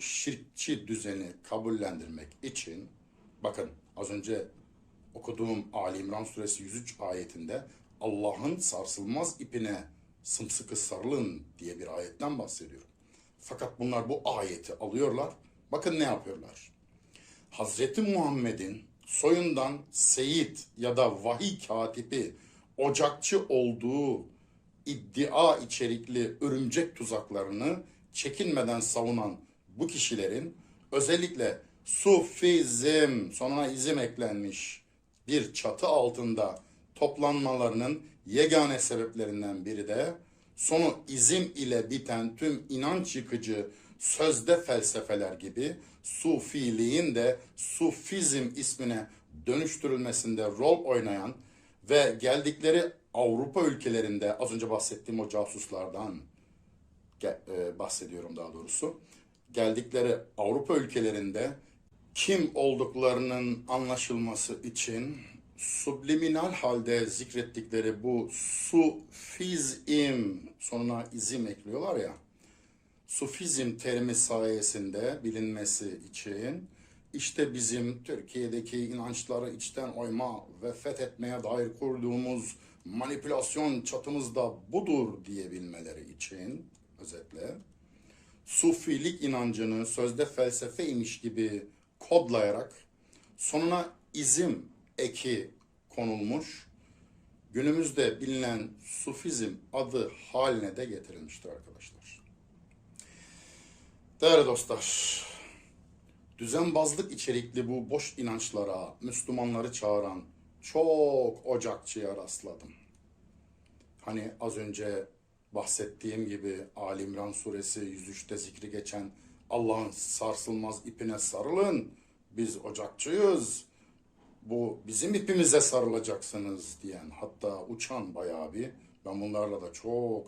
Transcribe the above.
şirkçi düzeni kabullendirmek için bakın az önce okuduğum Ali İmran suresi 103 ayetinde Allah'ın sarsılmaz ipine sımsıkı sarılın diye bir ayetten bahsediyorum. Fakat bunlar bu ayeti alıyorlar. Bakın ne yapıyorlar. Hazreti Muhammed'in soyundan seyit ya da vahiy katibi, ocakçı olduğu iddia içerikli örümcek tuzaklarını çekinmeden savunan bu kişilerin özellikle sufizm sonuna izim eklenmiş bir çatı altında toplanmalarının yegane sebeplerinden biri de sonu izim ile biten tüm inanç yıkıcı sözde felsefeler gibi sufiliğin de sufizm ismine dönüştürülmesinde rol oynayan ve geldikleri Avrupa ülkelerinde az önce bahsettiğim o casuslardan e, bahsediyorum daha doğrusu. Geldikleri Avrupa ülkelerinde kim olduklarının anlaşılması için subliminal halde zikrettikleri bu sufizm sonuna izim ekliyorlar ya. Sufizm terimi sayesinde bilinmesi için işte bizim Türkiye'deki inançları içten oyma ve fethetmeye dair kurduğumuz manipülasyon çatımız da budur diyebilmeleri için özetle Sufilik inancını sözde felsefeymiş gibi kodlayarak sonuna izim eki konulmuş, günümüzde bilinen Sufizm adı haline de getirilmiştir arkadaşlar. Değerli dostlar, düzenbazlık içerikli bu boş inançlara Müslümanları çağıran çok ocakçıya rastladım. Hani az önce bahsettiğim gibi Ali İmran suresi 103'te zikri geçen Allah'ın sarsılmaz ipine sarılın. Biz ocakçıyız. Bu bizim ipimize sarılacaksınız diyen hatta uçan bayağı bir ben bunlarla da çok